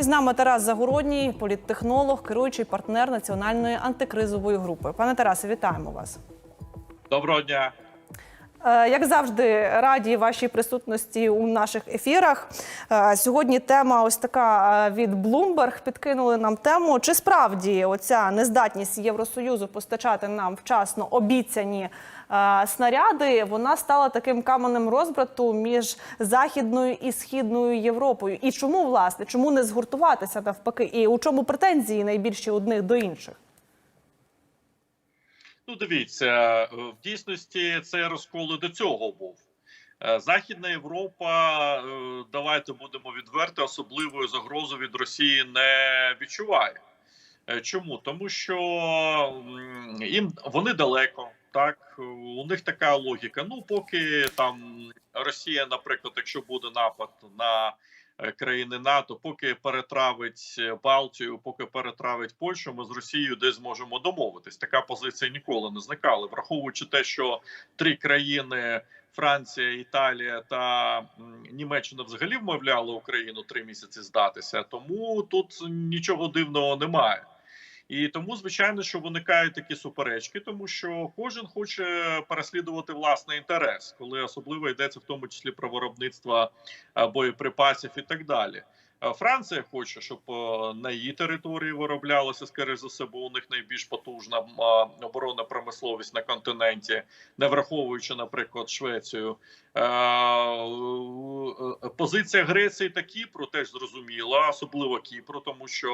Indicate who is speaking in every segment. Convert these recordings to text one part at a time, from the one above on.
Speaker 1: І з нами Тарас Загородній, політтехнолог, керуючий партнер національної антикризової групи. Пане Тарасе, вітаємо вас.
Speaker 2: Доброго дня.
Speaker 1: Е, Як завжди, раді вашій присутності у наших ефірах. Е, Сьогодні тема ось така е, від Bloomberg. Підкинули нам тему, чи справді оця нездатність Євросоюзу постачати нам вчасно обіцяні снаряди, вона стала таким каменем розбрату між західною і східною Європою. І чому власне чому не згуртуватися навпаки? І у чому претензії найбільші одних до інших?
Speaker 2: Ну, дивіться, е, в дійсності це розкол і до цього був. Е, Західна Європа, е, давайте будемо відверти, особливої загрози від Росії не відчуває. Чому? Тому що їм вони далеко, так у них така логіка. Ну, поки там Росія, наприклад, якщо буде напад на країни НАТО, поки перетравить е, Балтію, поки перетравить Польщу, ми з Росією десь зможемо домовитись. Така позиція ніколи не зникала, враховуючи те, що три країни. Франція, Італія та Німеччина взагалі вмовляли Україну три місяці здатися, тому тут нічого дивного немає. І тому, звичайно, що виникають такі суперечки, тому що кожен хоче переслідувати власний інтерес, коли особливо йдеться в тому числі про виробництво е, боєприпасів і так далі. Е, Франція хоче, щоб е, на її території вироблялося, скоріше за все, бо у них найбільш потужна оборонна промисловість на континенті, не враховуючи, наприклад, Швецію. Позиція Греції та Кіпру теж зрозуміла, особливо Кіпру, тому що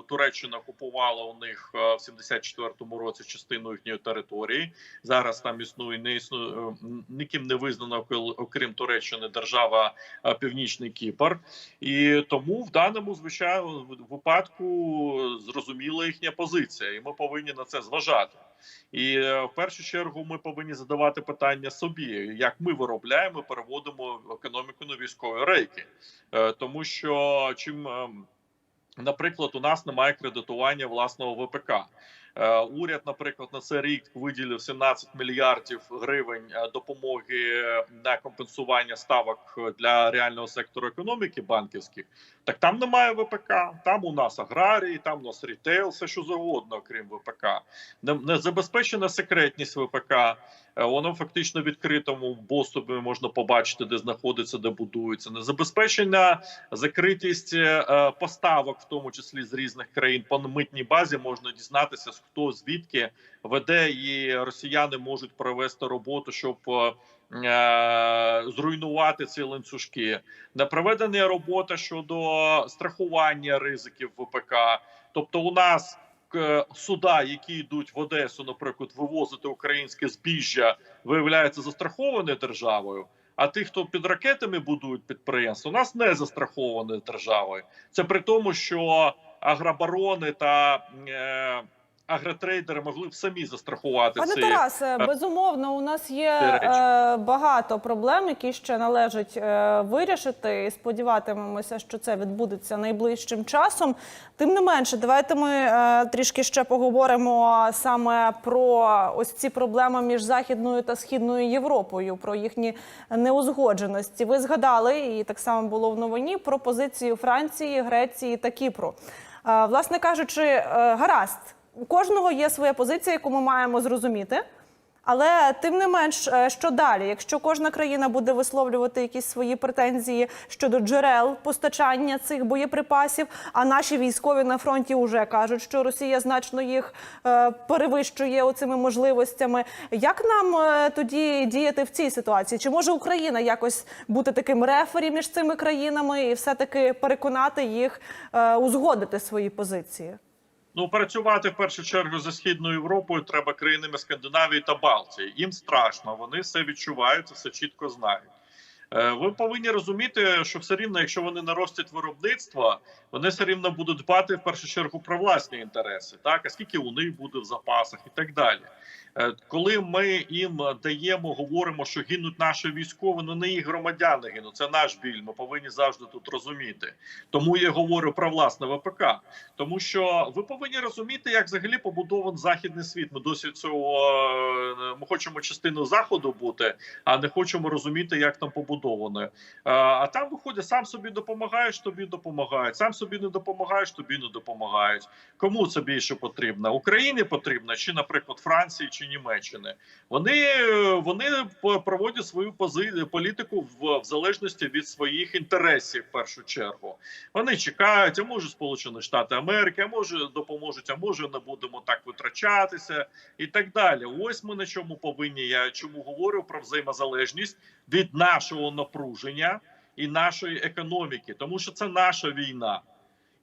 Speaker 2: е, Туреччина купувала у них е, в 74-му році частину їхньої території. Зараз там існує не існує е, ніким не визнана, окрім Туреччини, держава Північний Кіпр. І тому в даному звичайно випадку зрозуміла їхня позиція, і ми повинні на це зважати. І е, в першу чергу ми повинні задавати питання собі, як ми виробляємо, переводимо економіку на військові рейки, Е, тому що чим. ем, Наприклад, у нас немає кредитування власного ВПК. Е, Уряд, наприклад, на цей рік виділив 17 мільярдів гривень е, допомоги на компенсування ставок для реального сектору економіки банківських. Так там немає ВПК. Там у нас аграрії, там у нас рітейл, все що завгодно, окрім ВПК. Не, забезпечена секретність ВПК. Е, Воно фактично в відкритому доступі можна побачити, де знаходиться, де будується. Не забезпечена закритість поставок, в тому числі з різних країн. По митній базі можна дізнатися, хто звідки веде, і росіяни можуть провести роботу, щоб е, зруйнувати ці ланцюжки. Не проведена робота щодо страхування ризиків ВПК. Тобто, у нас е, суда, які йдуть в Одесу, наприклад, вивозити українське збіжжя, виявляється застраховані державою. А ті, хто під ракетами будують підприємства, у нас не застраховані державою. Це при тому, що агробарони та е, агротрейдери могли б самі застрахувати
Speaker 1: Пане
Speaker 2: ці
Speaker 1: Тарасе, безумовно, у нас є е, багато проблем, які ще належить е, вирішити. І сподіватимемося, що це відбудеться найближчим часом. Тим не менше, давайте ми е, трішки ще поговоримо саме про ось ці проблеми між західною та східною Європою, про їхні неузгодженості. Ви згадали, і так само було в новині про позицію Франції, Греції та Кіпру. Е, власне кажучи, е, гаразд. У кожного є своя позиція, яку ми маємо зрозуміти. Але тим не менш, е, що далі? Якщо кожна країна буде висловлювати якісь свої претензії щодо джерел постачання цих боєприпасів, а наші військові на фронті вже кажуть, що Росія значно їх е, перевищує оцими можливостями. Як нам е, тоді діяти в цій ситуації? Чи може Україна якось бути таким рефері між цими країнами і все-таки переконати їх узгодити свої позиції?
Speaker 2: Ну, працювати в першу чергу за східною Європою треба країнами Скандинавії та Балтії. Їм страшно, вони все відчувають, все чітко знають. Е, Ви повинні розуміти, що все рівно, якщо вони наростять виробництво, вони все рівно будуть дбати в першу чергу про власні інтереси, так а скільки у них буде в запасах і так далі. Е, Коли ми їм даємо, говоримо, що гинуть наші військові, ну не їх громадяни гинуть. Це наш біль. Ми повинні завжди тут розуміти. Тому я говорю про власне ВПК. Тому що ви повинні розуміти, як взагалі побудований західний світ. Ми досі цього е, ми хочемо частиною заходу бути, а не хочемо розуміти, як там розбудованою. А, а там виходить, сам собі допомагаєш, тобі допомагають. Сам собі не допомагаєш, тобі не допомагають. Кому це більше потрібно? Україні потрібно, чи, наприклад, Франції чи Німеччини? Вони, е, вони проводять свою пози- політику в, в залежності від своїх інтересів в першу чергу. Вони чекають, а може Сполучені Штати Америки, а може допоможуть, а може не будемо так витрачатися і так далі. Ось ми на чому повинні. Я чому говорю про взаємозалежність від нашого напруження і нашої економіки, тому що це наша війна.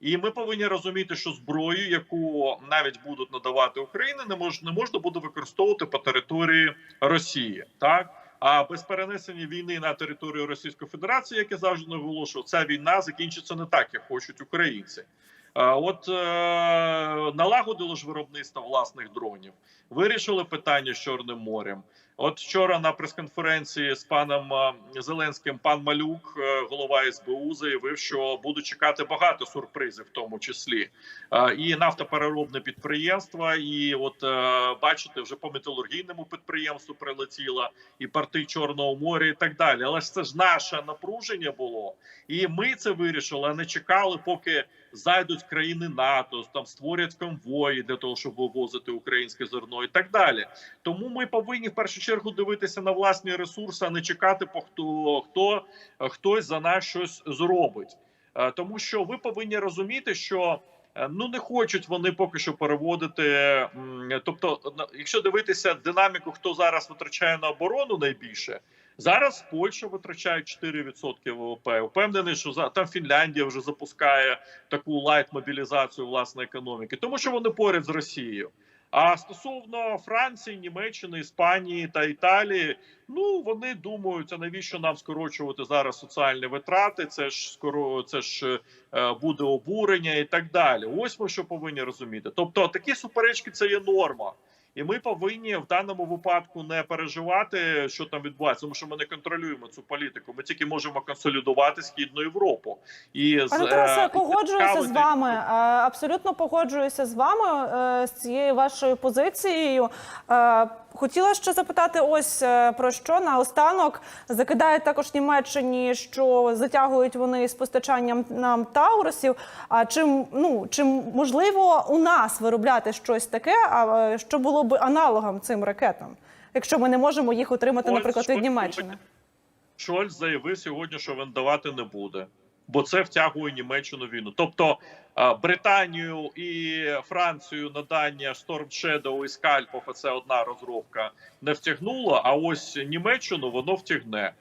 Speaker 2: І ми повинні розуміти, що зброю, яку навіть будуть надавати Україні, не мож, не можна буде використовувати по території Росії, так а без перенесення війни на територію Російської Федерації, як я завжди наголошував, ця війна закінчиться не так, як хочуть українці. От е, налагодили ж виробництво власних дронів, вирішили питання з Чорним морем. От вчора на прес-конференції з паном е, Зеленським пан Малюк, е, голова СБУ, заявив, що будуть чекати багато сюрпризів, в тому числі Е, і нафтопереробне підприємство. І от бачите, вже по металургійному підприємству прилетіло, і порти Чорного моря, і так далі. Але ж це ж наше напруження було, і ми це вирішили, а не чекали, поки зайдуть країни НАТО, там створять конвої для того, щоб вивозити українське зерно, і так далі. Тому ми повинні в першу чергу дивитися на власні ресурси, а не чекати, по хто хто хтось за нас щось зробить. Е, Тому що ви повинні розуміти, що е, ну не хочуть вони поки що переводити. Тобто, якщо дивитися динаміку, хто зараз витрачає на оборону найбільше. Зараз Польща витрачає 4% ВВП. Впевнений, що за там Фінляндія вже запускає таку лайт мобілізацію власної економіки, тому що вони поряд з Росією. А стосовно Франції, Німеччини, Іспанії та Італії, ну вони думають, а навіщо нам скорочувати зараз соціальні витрати? Це ж скоро це ж е, буде обурення і так далі. Ось ми що повинні розуміти. Тобто, такі суперечки це є норма. І ми повинні в даному випадку не переживати, що там відбувається, тому що ми не контролюємо цю політику. Ми тільки можемо консолідувати східну Європу і з
Speaker 1: Пане
Speaker 2: е,
Speaker 1: Тарасе, погоджуюся з вами. е, Абсолютно погоджуюся з вами е, з цією вашою позицією. Хотіла ще запитати, ось е, про що наостанок закидають також Німеччині, що затягують вони з постачанням нам таурусів. А чим ну чим можливо у нас виробляти щось таке, а е, що було б аналогом цим ракетам, якщо ми не можемо їх отримати,
Speaker 2: Ось
Speaker 1: наприклад, від Німеччини?
Speaker 2: Шольц заявив сьогодні, що він давати не буде, бо це втягує Німеччину війну. Тобто Британію і Францію надання Storm Shadow і Скальпов, це одна розробка, не втягнуло. А ось Німеччину воно втягне.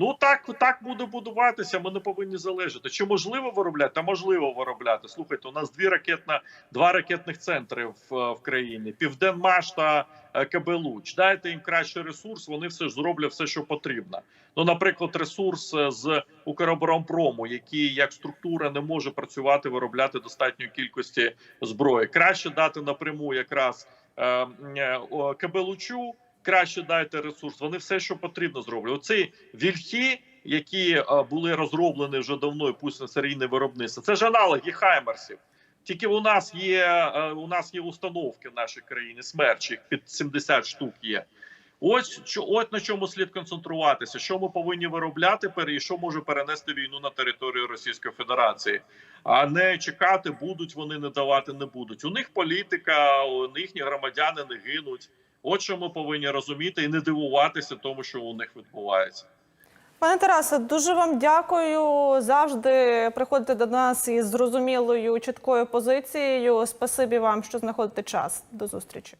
Speaker 2: Ну так так буде будуватися. Ми не повинні залежати. Чи можливо виробляти? Та можливо виробляти. Слухайте, у нас дві ракетна, два ракетних центри в, в країні: Південмаш та е, КБ Луч. Дайте їм кращий ресурс. Вони все ж зроблять все, що потрібно. Ну, наприклад, ресурс е, з Укроборонпрому, який як структура не може працювати, виробляти достатньої кількості зброї. Краще дати напряму якраз е, е, о, КБ Лучу. Краще дайте ресурс. Вони все, що потрібно, зроблять. Оці вільхи, які е, були розроблені вже давно, і пусть на серійне виробництво. Це ж аналоги Хаймерсів. Тільки у нас є е, у нас є установки в нашій країні, смерч, їх під 70 штук є. Ось що от на чому слід концентруватися, що ми повинні виробляти і що може перенести війну на територію Російської Федерації, а не чекати, будуть вони не давати, не будуть. У них політика, у їхні громадяни не гинуть. От що ми повинні розуміти і не дивуватися тому, що у них відбувається.
Speaker 1: Пане Тарасе, дуже вам дякую. Завжди приходите до нас із зрозумілою чіткою позицією. Спасибі вам, що знаходите час. До зустрічі.